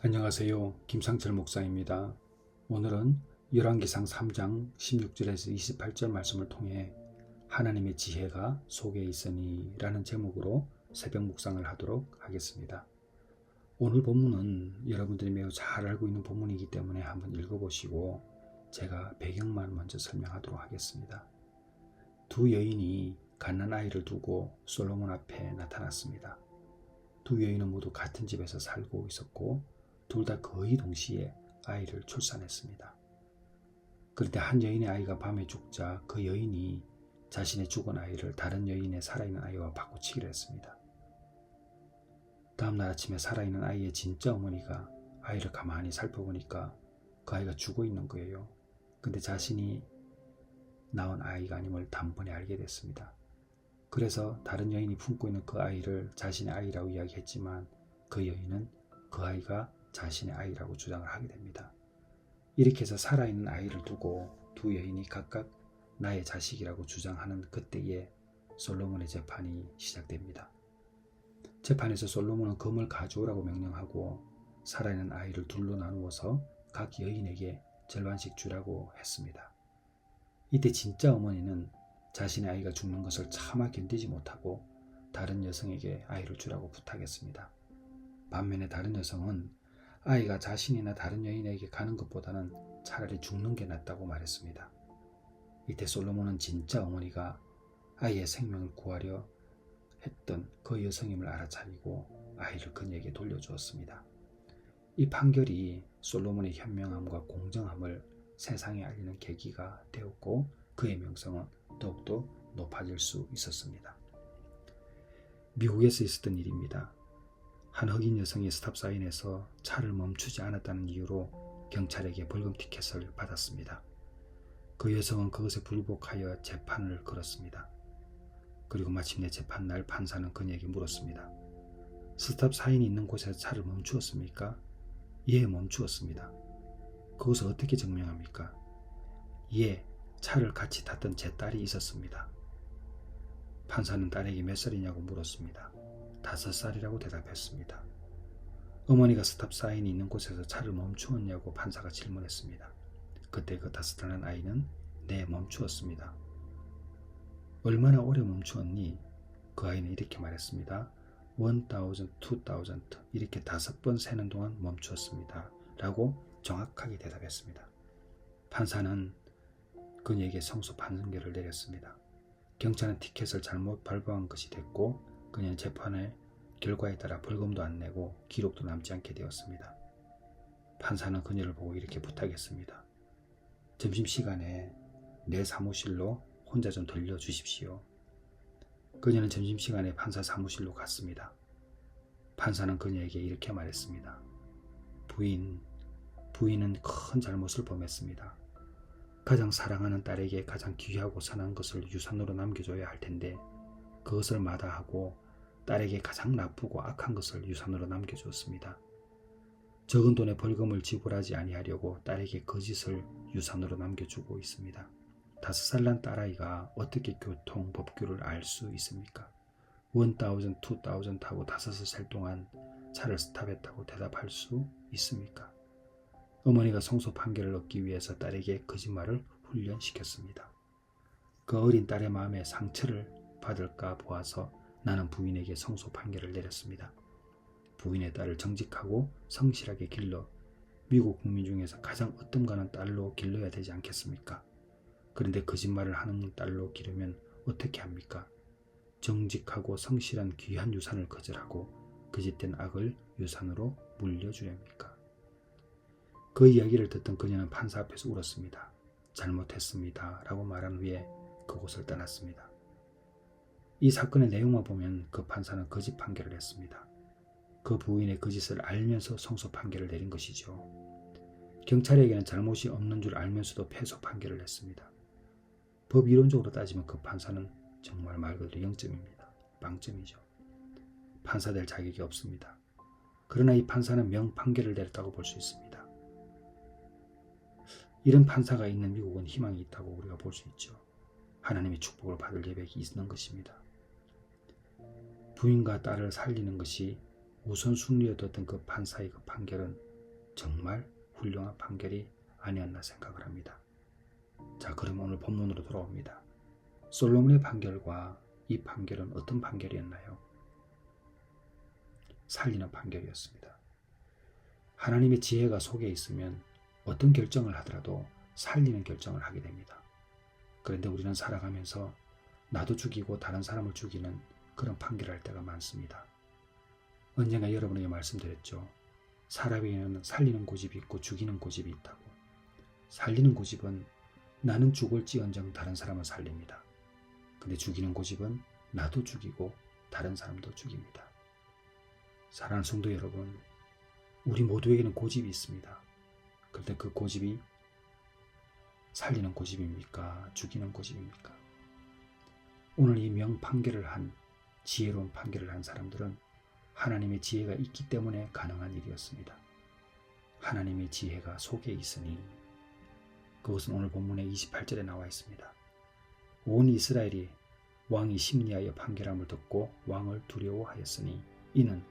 안녕하세요. 김상철 목사입니다. 오늘은 열왕기상 3장 16절에서 28절 말씀을 통해 하나님의 지혜가 속에 있으니 라는 제목으로 새벽 묵상을 하도록 하겠습니다. 오늘 본문은 여러분들이 매우 잘 알고 있는 본문이기 때문에 한번 읽어보시고 제가 배경만 먼저 설명하도록 하겠습니다. 두 여인이 갓난 아이를 두고 솔로몬 앞에 나타났습니다. 두 여인은 모두 같은 집에서 살고 있었고 둘 다 거의 동시에 아이를 출산했습니다. 그런데 한 여인의 아이가 밤에 죽자 그 여인이 자신의 죽은 아이를 다른 여인의 살아있는 아이와 바꾸치기로 했습니다. 다음날 아침에 살아있는 아이의 진짜 어머니가 아이를 가만히 살펴보니까 그 아이가 죽어 있는 거예요. 근데 자신이 낳은 아이가 아님을 단번에 알게 됐습니다. 그래서 다른 여인이 품고 있는 그 아이를 자신의 아이라고 이야기했지만 그 여인은 그 아이가 자신의 아이라고 주장을 하게 됩니다. 이렇게 해서 살아있는 아이를 두고 두 여인이 각각 나의 자식이라고 주장하는 그때에 솔로몬의 재판이 시작됩니다. 재판에서 솔로몬은 금을 가져오라고 명령하고 살아있는 아이를 둘로 나누어서 각 여인에게 절반씩 주라고 했습니다. 이때 진짜 어머니는 자신의 아이가 죽는 것을 차마 견디지 못하고 다른 여성에게 아이를 주라고 부탁했습니다. 반면에 다른 여성은 아이가 자신이나 다른 여인에게 가는 것보다는 차라리 죽는 게 낫다고 말했습니다. 이때 솔로몬은 진짜 어머니가 아이의 생명을 구하려 했던 그 여성임을 알아차리고 아이를 그녀에게 돌려주었습니다. 이 판결이 솔로몬의 현명함과 공정함을 세상에 알리는 계기가 되었고 그의 명성은 더욱더 높아질 수 있었습니다. 미국에서 있었던 일입니다. 한 흑인 여성이 스탑사인에서 차를 멈추지 않았다는 이유로 경찰에게 벌금 티켓을 받았습니다. 그 여성은 그것에 불복하여 재판을 걸었습니다. 그리고 마침내 재판 날 판사는 그녀에게 물었습니다. 스탑 사인이 있는 곳에서 차를 멈추었습니까? 예, 멈추었습니다. 그것을 어떻게 증명합니까? 예, 차를 같이 탔던 제 딸이 있었습니다. 판사는 딸에게 몇 살이냐고 물었습니다. 다섯 살이라고 대답했습니다. 어머니가 스탑 사인이 있는 곳에서 차를 멈추었냐고 판사가 질문했습니다. 그때 그 다섯 살난 아이는 네, 멈추었습니다. 얼마나 오래 멈추었니? 그 아이는 이렇게 말했습니다. 1000, 2000 이렇게 다섯 번 세는 동안 멈추었습니다. 라고 정확하게 대답했습니다. 판사는 그녀에게 성소 판결을 내렸습니다. 경찰은 티켓을 잘못 발부한 것이 됐고 그녀는 재판의 결과에 따라 벌금도 안 내고 기록도 남지 않게 되었습니다. 판사는 그녀를 보고 이렇게 부탁했습니다. 점심시간에 내 사무실로 혼자 좀 들려주십시오. 그녀는 점심시간에 판사 사무실로 갔습니다. 판사는 그녀에게 이렇게 말했습니다. 부인, 부인은 큰 잘못을 범했습니다. 가장 사랑하는 딸에게 가장 귀하고 선한 것을 유산으로 남겨줘야 할 텐데 그것을 마다하고 딸에게 가장 나쁘고 악한 것을 유산으로 남겨주었습니다. 적은 돈의 벌금을 지불하지 아니하려고 딸에게 거짓을 유산으로 남겨주고 있습니다. 다섯 살 난 딸아이가 어떻게 교통 법규를 알 수 있습니까? 1000, 2000 타고 다섯을 살 동안 차를 스탑했다고 대답할 수 있습니까? 어머니가 성소 판결을 얻기 위해서 딸에게 거짓말을 훈련시켰습니다. 그 어린 딸의 마음에 상처를 받을까 보아서 나는 부인에게 성소 판결을 내렸습니다. 부인의 딸을 정직하고 성실하게 길러 미국 국민 중에서 가장 어떤가는 딸로 길러야 되지 않겠습니까? 그런데 거짓말을 하는 딸로 기르면 어떻게 합니까? 정직하고 성실한 귀한 유산을 거절하고 거짓된 악을 유산으로 물려주렵니까? 그 이야기를 듣던 그녀는 판사 앞에서 울었습니다. 잘못했습니다. 라고 말한 후에 그곳을 떠났습니다. 이 사건의 내용만 보면 그 판사는 거짓 판결을 했습니다. 그 부인의 거짓을 알면서 성소 판결을 내린 것이죠. 경찰에게는 잘못이 없는 줄 알면서도 패소 판결을 했습니다. 법 이론적으로 따지면 그 판사는 정말 말 그대로 0점입니다. 빵점이죠. 판사 될 자격이 없습니다. 그러나 이 판사는 명판결을 내렸다고 볼 수 있습니다. 이런 판사가 있는 미국은 희망이 있다고 우리가 볼 수 있죠. 하나님의 축복을 받을 예백이 있는 것입니다. 부인과 딸을 살리는 것이 우선순위였던 그 판사의 그 판결은 정말 훌륭한 판결이 아니었나 생각을 합니다. 자, 그럼 오늘 본문으로 돌아옵니다. 솔로몬의 판결과 이 판결은 어떤 판결이었나요? 살리는 판결이었습니다. 하나님의 지혜가 속에 있으면 어떤 결정을 하더라도 살리는 결정을 하게 됩니다. 그런데 우리는 살아가면서 나도 죽이고 다른 사람을 죽이는 그런 판결을 할 때가 많습니다. 언젠가 여러분에게 말씀드렸죠. 사람에게는 살리는 고집이 있고 죽이는 고집이 있다고. 살리는 고집은 나는 죽을지언정 다른 사람을 살립니다. 근데 죽이는 고집은 나도 죽이고 다른 사람도 죽입니다. 사랑하는 성도 여러분, 우리 모두에게는 고집이 있습니다. 그런데 그 고집이 살리는 고집입니까? 죽이는 고집입니까? 오늘 이 명판결을 한 지혜로운 판결을 한 사람들은 하나님의 지혜가 있기 때문에 가능한 일이었습니다. 하나님의 지혜가 속에 있으니 그것은 오늘 본문의 28절에 나와 있습니다. 온 이스라엘이 왕이 심리하여 판결함을 듣고 왕을 두려워하였으니 이는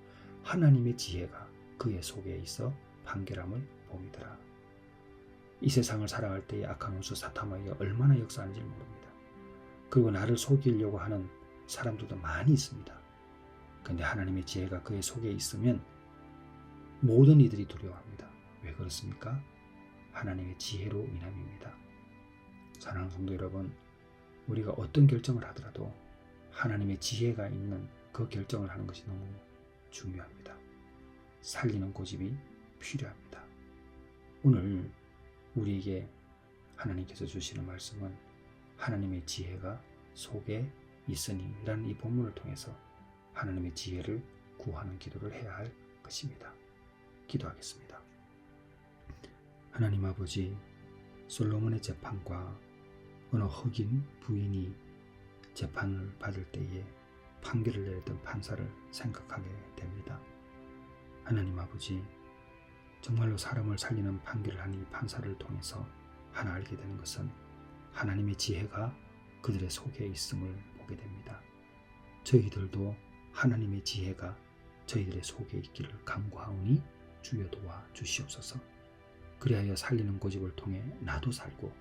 하나님의 지혜가 그의 속에 있어 판결함을 봄이더라. 이 세상을 살아갈 때의 악한 원수 사탐하여 얼마나 역사하는지 모릅니다. 그리고 나를 속이려고 하는 사람들도 많이 있습니다. 근데 하나님의 지혜가 그의 속에 있으면 모든 이들이 두려워합니다. 왜 그렇습니까? 하나님의 지혜로 인함입니다. 사랑하는 성도 여러분, 우리가 어떤 결정을 하더라도 하나님의 지혜가 있는 그 결정을 하는 것이 너무 중요합니다. 살리는 고집이 필요합니다. 오늘 우리에게 하나님께서 주시는 말씀은 하나님의 지혜가 속에 있으니 라는 이 본문을 통해서 하나님의 지혜를 구하는 기도를 해야 할 것입니다. 기도하겠습니다. 하나님 아버지, 솔로몬의 재판과 어느 흑인 부인이 재판을 받을 때에 판결을 내렸던 판사를 생각하게 됩니다. 하나님 아버지, 정말로 사람을 살리는 판결을 하는 이 판사를 통해서 하나 알게 되는 것은 하나님의 지혜가 그들의 속에 있음을 보게 됩니다. 저희들도 하나님의 지혜가 저희들의 속에 있기를 간구하오니 주여 도와 주시옵소서. 그리하여 살리는 고집을 통해 나도 살고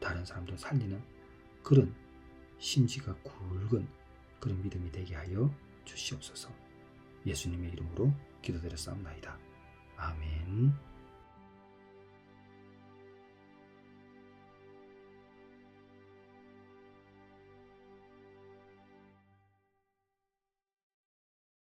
다른 사람도 살리는 그런 심지가 굵은 그런 믿음이 되게 하여 주시옵소서. 예수님의 이름으로 기도드렸사옵나이다. 아멘.